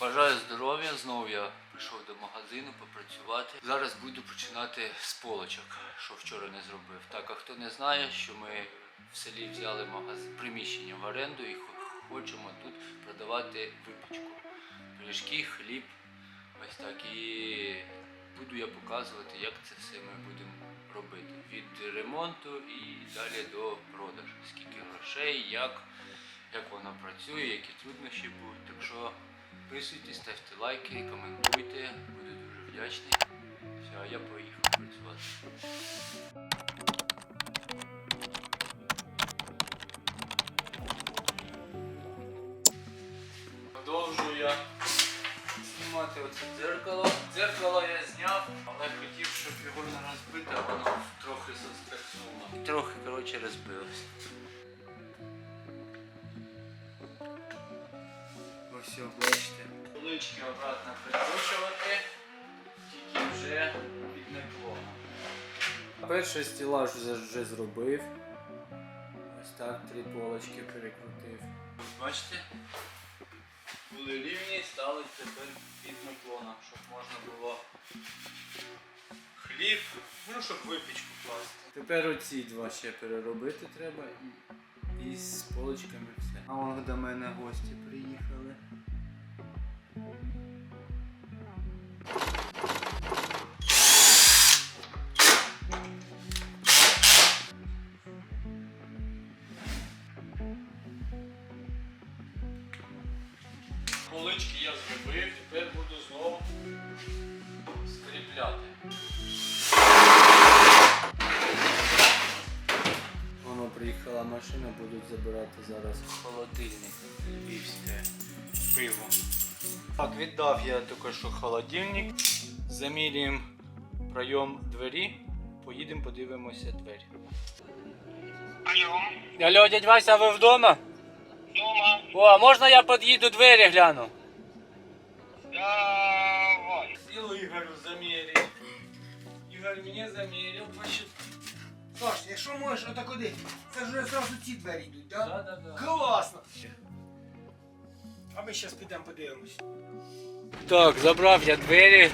Бажаю здоров'я. Знову я прийшов до магазину попрацювати. Зараз буду починати з полочок, що вчора не зробив. Так, а хто не знає, що ми в селі взяли магазин, приміщення в оренду і хочемо тут продавати випічку. Пиріжки, хліб. Ось так. І буду я показувати, як це все ми будемо робити. Від ремонту і далі до продажу. Скільки грошей, як, як воно працює, які труднощі будуть. Так що підписуйтесь, ставте лайки, коментуйте, буду дуже вдячний. Все, я поїхав працювати. Продовжую я знімати оце дзеркало. Дзеркало я зняв, але хотів, щоб його не розбити, а воно трохи. І трохи, коротше, розбилося. О, бачите. Полички обратно прикручувати, тільки вже під наклоном. Перший стілаж вже, зробив. Ось так три полочки перекрутив. Бачите? Були рівні, стали тепер під наклоном, щоб можна було хліб, ну щоб випічку класти. Тепер оці два ще переробити треба і з полочками все. А вон до мене гості приїхали. Полички я зробив, тепер буду знову скріпляти. Воно приїхала машина, будуть забирати зараз холодильник львівське пиво. Так, віддав я тільки що холодильник. Замірюємо пройом двері, поїдемо, подивимося двері. Алло, Алло, дядь Вася, ви вдома? дома, О, а можна я під'їду двері гляну? Давай. Силу Игорю замерить. Игорь мне замерил, значит. Саш, якщо можеш, отак куди? Це ж вже зразу ці двері йдуть, так? Да, да, да. Класно! А ми зараз підемо подивимось. Так, забрав я двері.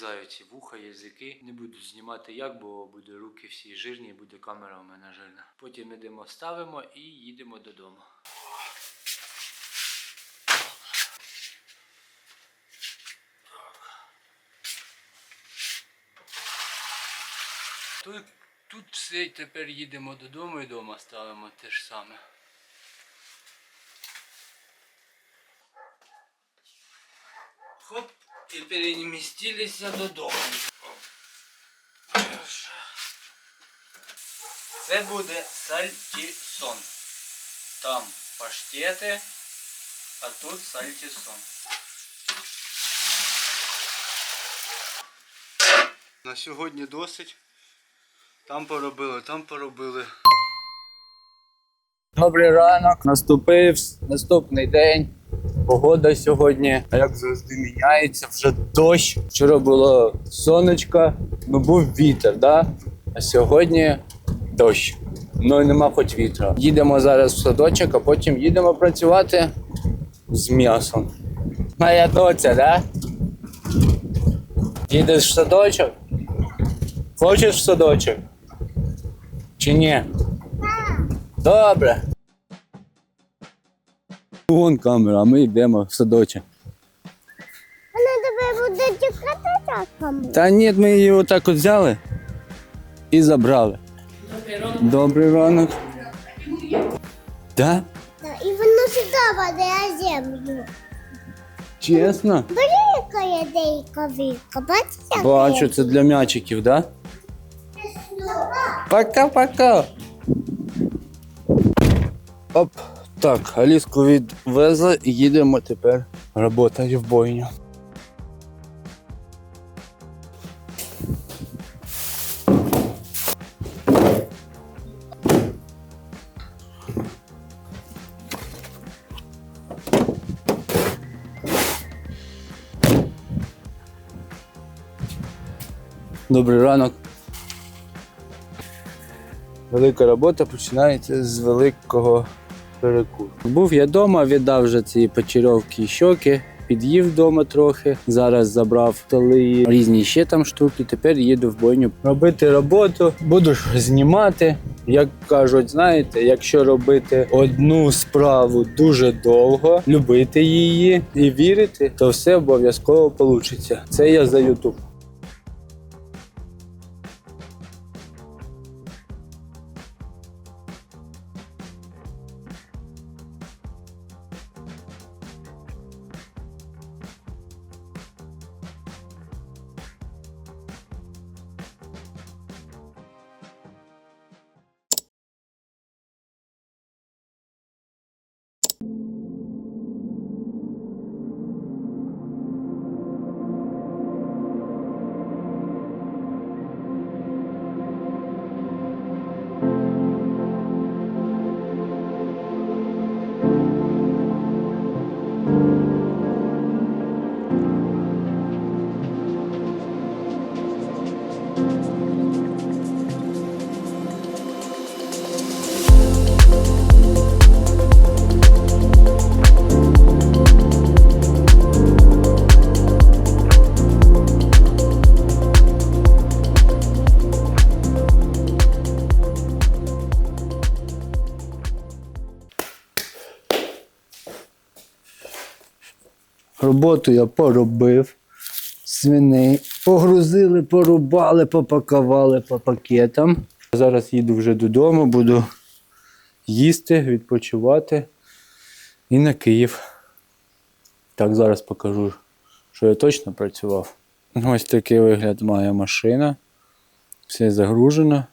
Я вуха, язики. Не буду знімати як, бо буде руки всі жирні, буде камера у мене жирна. Потім йдемо, ставимо і їдемо додому. Тут, тут все, тепер їдемо додому і вдома ставимо те ж саме. Хоп, і перемістилися додому. Це буде сальтісон. Там паштети, а тут сальтісон. На сьогодні досить. Там поробили, там поробили. Добрий ранок. Наступив наступний день. Погода сьогодні, як завжди, міняється. Вже дощ. Вчора було сонечко, ну був вітер, да? а сьогодні дощ. Ну і нема хоч вітру. Їдемо зараз в садочок, а потім їдемо працювати з м'ясом. Моя доця, да? Їдеш в садочок? Хочеш в садочок? Чи ні? Добре. Вон камера, а ми йдемо в садочок. Вона тебе буде чекати часом. Та ні, ми її отак от взяли і забрали. Добрий ранок. Да? І воно сюди падає землю. Чесно? Велика є деяка віка, бачите? Бачу, це для м'ячиків, да? Пока-пока. Оп. Так, Аліску відвезли і їдемо тепер роботою в бойню. Добрий ранок. Велика робота починається з великого перекуру. Був я вдома, віддав вже ці печерьовки і щоки, під'їв вдома трохи. Зараз забрав столи, різні ще там штуки. Тепер їду в бойню робити роботу. Буду знімати. Як кажуть, знаєте, якщо робити одну справу дуже довго, любити її і вірити, то все обов'язково вийде. Це я за Ютуб. Роботу я поробив. Свиней погрузили, порубали, попакували по пакетам. Зараз їду вже додому, буду їсти, відпочивати і на Київ. Так, зараз покажу, що я точно працював. Ось такий вигляд має машина. Все загружено.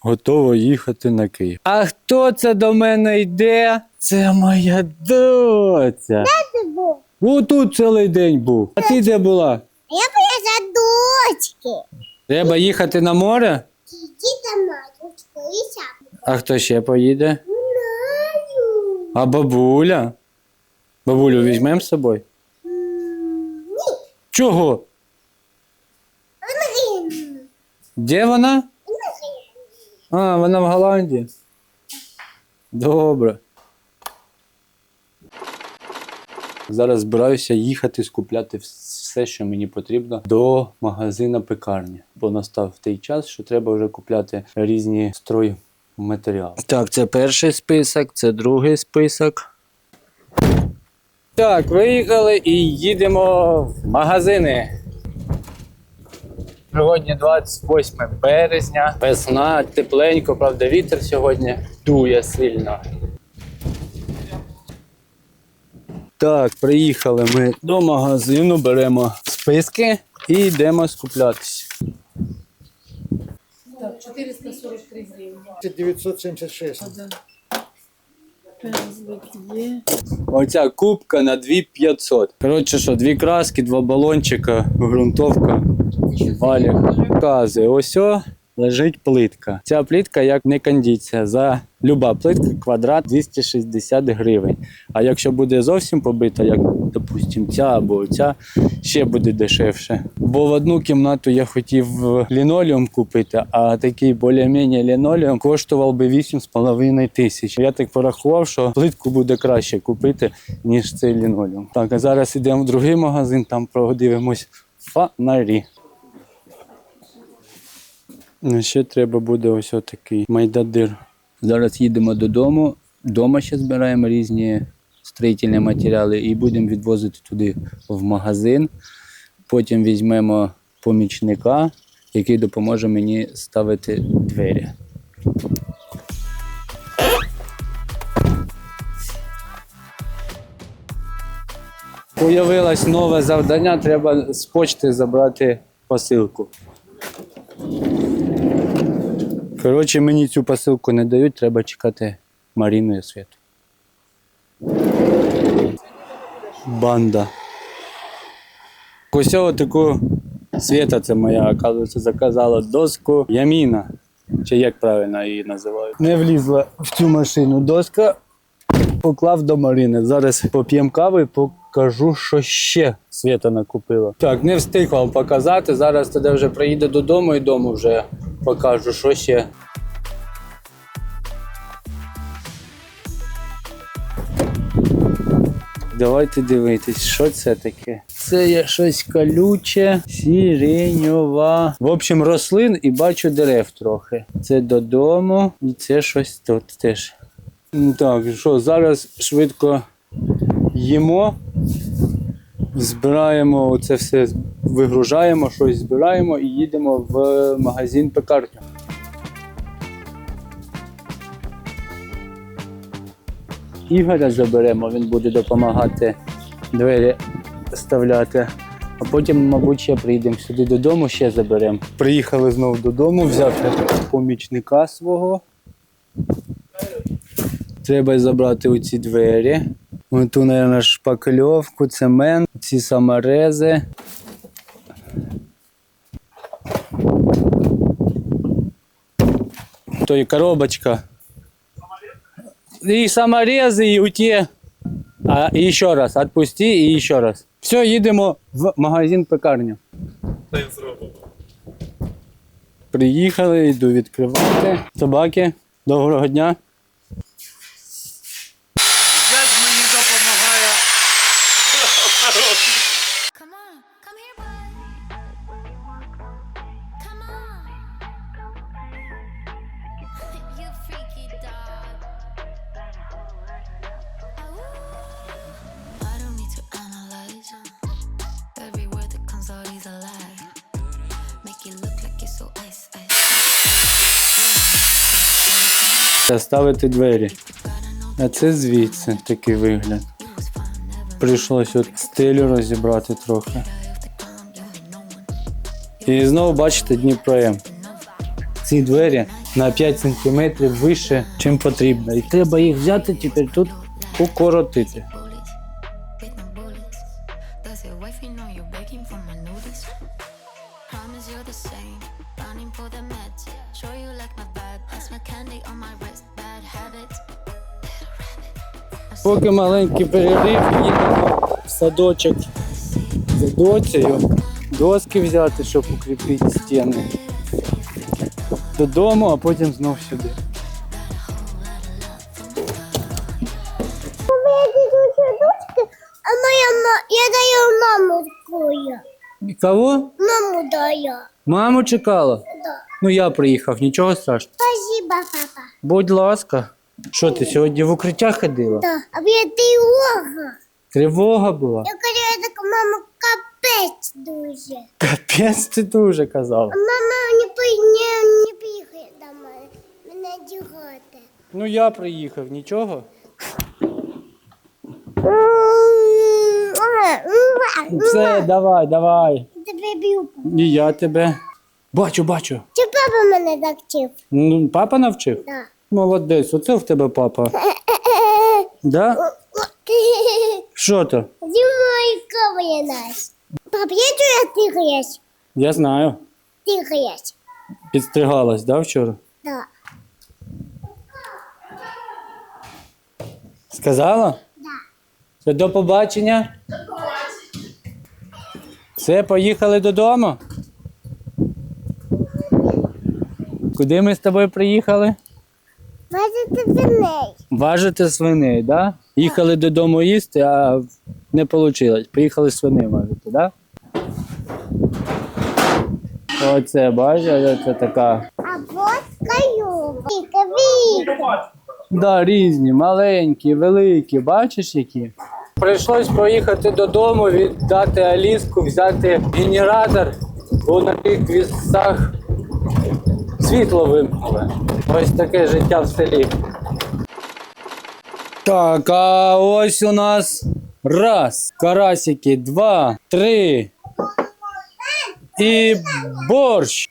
Готово їхати на Київ. А хто це до мене йде? Це моя доця. Був. Отут цілий день був. А ти де була? Я поїду дочки. Треба їхати на море? Діда матушка і. А хто ще поїде? Знаю. А бабуля? Бабулю візьмемо з собою? Ні. Чого? Вона Де вона? А, вона в Голландії. Добре. Зараз збираюся їхати скупляти все, що мені потрібно до магазина пекарні. Бо настав той час, що треба вже купляти різні стройматеріали. Так, це перший список, це другий список. Так, виїхали і їдемо в магазини. Сьогодні 28 березня, весна, тепленько, правда, вітер сьогодні дує сильно. Так, приїхали ми до магазину, беремо списки і йдемо скуплятися. Так, 443 гривні. 976. Пензлик є. Оця кубка на 2500. Коротше, що, дві краски, два балончика, ґрунтовка, валік. Показує, ось о, лежить плитка. Ця плитка як не кондиція. За люба плитка квадрат 260 гривень. А якщо буде зовсім побита, як, допустим, ця або ця, ще буде дешевше. Бо в одну кімнату я хотів лінолеум купити, а такий більш-менш лінолеум коштував би 8,5 тисяч. Я так порахував, що плитку буде краще купити, ніж цей лінолеум. Так, а зараз йдемо в другий магазин, там подивимось фонарі. Ну, Ще треба буде ось отакий майдадир. Зараз їдемо додому. Дома ще збираємо різні строїтельні матеріали і будемо відвозити туди в магазин. Потім візьмемо помічника, який допоможе мені ставити двері. Появилось нове завдання, треба з почти забрати посилку. Коротше, мені цю посилку не дають, треба чекати Маріну і Світу. Банда. Ось таку Свята, це моя, оказується, заказала доску Яміна. Чи як правильно її називають? Не влізла в цю машину доска, поклав до Марини. Зараз поп'ємо по- покажу, що ще Свята накупила. Так, не встиг вам показати. Зараз тоді вже приїде додому і дому вже покажу, що ще. Давайте дивитись, що це таке. Це є щось колюче, сіреньова. В общем, рослин і бачу дерев трохи. Це додому, і це щось тут теж. Так, що зараз швидко їмо, збираємо це все, вигружаємо, щось збираємо і їдемо в магазин пекарню. Ігоря заберемо, він буде допомагати двері вставляти. А потім, мабуть, ще прийдемо сюди додому, ще заберемо. Приїхали знову додому, взяв помічника свого. Треба забрати оці двері. Оту, мабуть, шпакльовку, цемент, ці саморези. То і коробочка. И саморезы, и уте. А, и еще раз, отпусти, и еще раз. Все, їдемо в магазин пекарню. Приїхали, йду відкривати. Собаки, доброго дня. Ставити двері. А це звідси такий вигляд. Прийшлось от стилю розібрати трохи. І знову бачите Дніпро Ці двері на 5 см вище, чим потрібно. І треба їх взяти тепер тут укоротити. Поки маленький перерив, їдемо в садочок з доцею. Доски взяти, щоб укріпити стіни. Додому, а потім знов сюди. Я даю маму такую. Кого? Маму даю. Маму чекала? Да. Ну я приїхав, нічого страшного. Спасибо, папа. Будь ласка. Що ти сьогодні в укриття ходила? Да. А я тревога. Тривога була. Я кажу, я така, мама, капець дуже. Капець ти дуже казала. А мама не, не, не приїхає до мене. Мене дігати. Ну я приїхав, нічого. Все, давай, давай. Тебе б'ю. І я тебе. Бачу, бачу. Чи папа мене так вчив? Ну, папа навчив? Да. Молодець, оце в тебе папа. Да? Що то? Зимою каває нас. Пап, я чую. Я знаю. Тихаєш. Підстригалась, да, вчора? Да. Сказала? Да. Все, до побачення. Все, поїхали додому. Куди ми з тобою приїхали? Бачите свиней. Важити свиней, да? Їхали додому їсти, а не вийшло. Поїхали свиней важити, да? Оце, бачиш, це така. А вот каю. Віка, віка. Да, різні, маленькі, великі, бачиш які? Прийшлось поїхати додому, віддати Аліску, взяти генератор, бо на тих вісах світло вимкнули. Ось таке життя в селі. Так, а ось у нас раз, карасики, два, три. І борщ.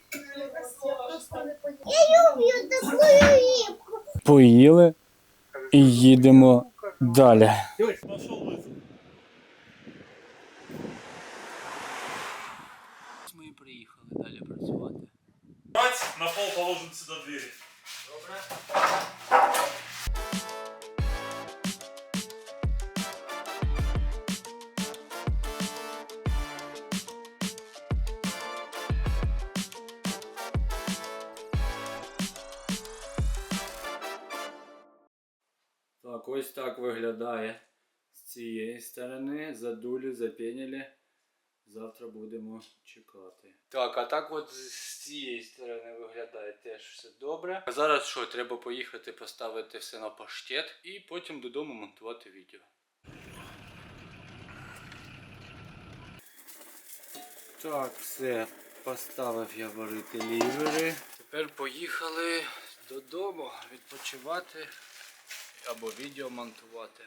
Я люблю таку рибку. Поїли і їдемо далі. Бац, на пол положим сюда двери. Доброе. Так, ось так виглядає з цієї сторони. Задулі, запеніли. Завтра будемо чекати. Так, а так от цієї сторони виглядає теж все добре. А зараз що, треба поїхати поставити все на паштет і потім додому монтувати відео. Так, все, поставив я варити лівери. Тепер поїхали додому відпочивати або відео монтувати.